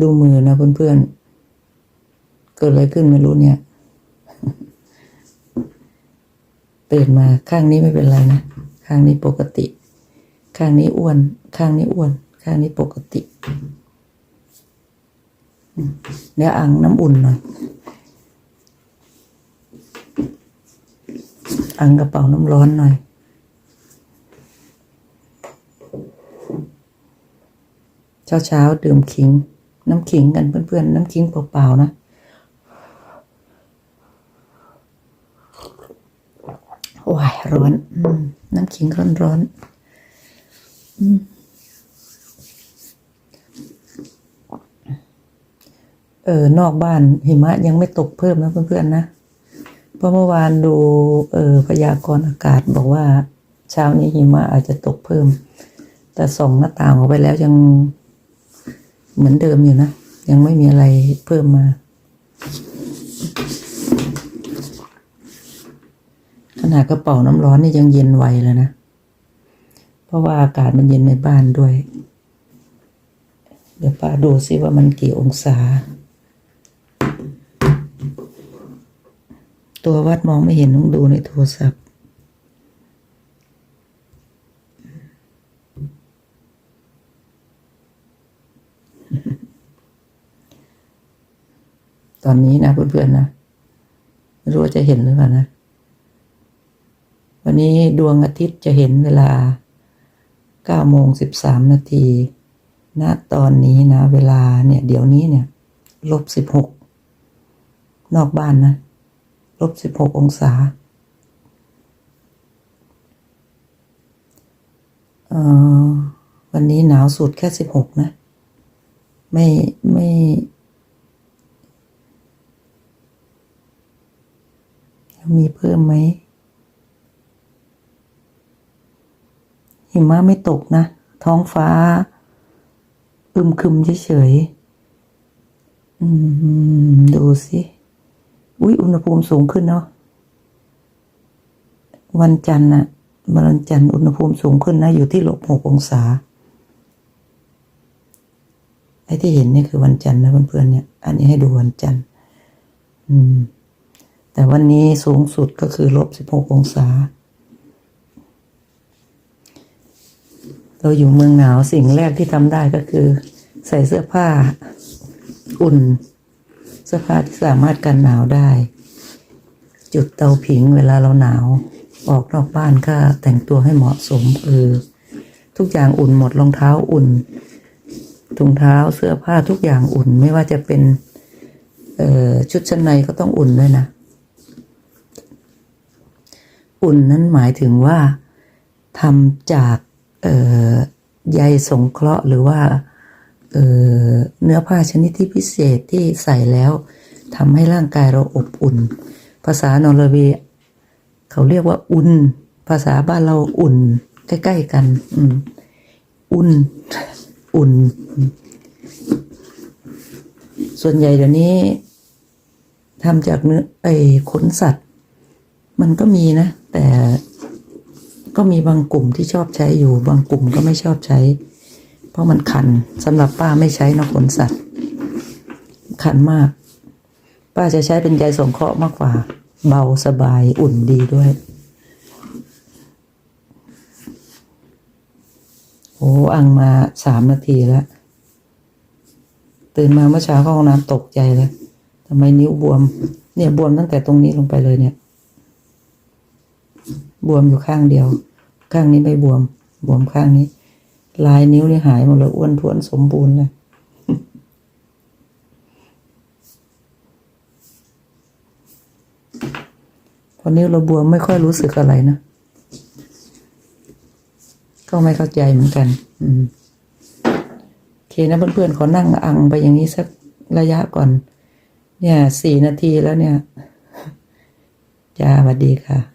ดูมือนะเพื่อนๆ เกิดอะไรขึ้นไม่รู้เนี่ย ตื่นมาข้างนี้ไม่เป็นไรนะ ข้างนี้ปกติ ข้างนี้อ้วน ข้างนี้อ้วน ข้างนี้ปกติ เดี๋ยวอ่างน้ำอุ่นหน่อย อ่างกระเป๋าน้ำร้อนหน่อยเช้าเช้าดื่มขิง น้ำขิงกันเพื่อนๆ น้ำขิงเปล่าๆนะ ว้ายร้อนอน้ำขิงร้อนร้อนๆเออนอกบ้านหิมะยังไม่ตกเพิ่มนะเพื่อนๆนะ เพราะเมื่อวานดู เออพยากรณ์อากาศบอกว่า เช้านี้หิมะอาจจะตกเพิ่ม แต่ส่องหน้าต่างออกไปแล้วยัง เหมือนเดิมอยู่นะ ยังไม่มีอะไรเพิ่มมา ขนาดกระเป๋าน้ำร้อนนี่ยังเย็นไวเลยนะ เพราะว่าอากาศมันเย็นในบ้านด้วย เดี๋ยวป้าดูซิว่ามันกี่องศา ตัววัดมองไม่เห็นต้องดูในโทรศัพท์ ตอนนี้นะเพื่อนๆนะไม่รู้ว่าจะเห็นหรือเปล่านะ วันนี้ดวงอาทิตย์จะเห็นเวลา9โมง13นาทีณตอนนี้นะ เวลาเนี่ย เดี๋ยวนี้เนี่ยลบ16นอกบ้านนะลบ16องศาเอ่อวันนี้หนาวสุดแค่16นะ ไม่ไม่ มีเพิ่มไหมหิมะไม่ตกนะ ท้องฟ้า อึมครึมเฉยๆอืมดูสิ อุ้ยอุณหภูมิสูงขึ้นเนาะวันจันทร์น่ะวันจันทร์อุณหภูมิสูงขึ้นนะ อยู่ที่ลบหกองศา ไอ้ที่เห็นนี่คือวันจันทร์นะเพื่อนๆเนี่ย อันนี้ให้ดูวันจันทร์ อืม แต่วันนี้สูงสุดก็คือลบสิบหกองศา เราอยู่เมืองหนาวสิ่งแรกที่ทำได้ก็คือ ใส่เสื้อผ้าอุ่น เสื้อผ้าที่สามารถกันหนาวได้ จุดเตาผิงเวลาเราหนาว ออกนอกบ้านก็แต่งตัวให้เหมาะสมเออทุกอย่างอุ่นหมดรองเท้าอุ่นถุงเท้าเสื้อผ้าทุกอย่างอุ่นไม่ว่าจะเป็นชุดชั้นในก็ต้องอุ่นด้วยนะ อุ่นนั้นหมายถึงว่าทำจากใยสงเคราะห์หรือว่าเเนื้อผ้าชนิดที่พิเศษที่ใส่แล้วทำให้ร่างกายเราอบอุ่น ภาษานอร์เวย์เขาเรียกว่าอุ่น ภาษาบ้านเราอุ่น ใกล้ๆกันอุ่น อุ่น ส่วนใหญ่เดี๋ยวนี้ทำจากเนื้อไอ้ขนสัตว์ มันก็มีนะ แต่ก็มีบางกลุ่มที่ชอบใช้อยู่บางกลุ่มก็ไม่ชอบใช้ เพราะมันคันสำหรับป้าไม่ใช้นะขนสัตว์ คันมาก ป้าจะใช้เป็นใยสงเคราะห์มากกว่า เบาสบายอุ่นดีด้วย โอ้อังมาสามนาทีแล้ว ตื่นมาเมื่อเช้าเข้าห้องน้ำตกใจเลยทำไมนิ้วบวม เนี่ยบวมตั้งแต่ตรงนี้ลงไปเลยเนี่ย บวมอยู่ข้างเดียว ข้างนี้ไม่บวม บวมข้างนี้ ลายนิ้วนี่หายหมดเลยอ้วนท้วนสมบูรณ์เลยพอนิ้วเราบวมไม่ค่อยรู้สึกอะไรนะ ก็ไม่เข้าใจเหมือนกัน อืมโอเคนะเพื่อนๆขอนั่งอังไปอย่างนี้สักระยะก่อน เนี่ยสี่นาทีแล้วเนี่ย จ้าสวัสดีค่ะ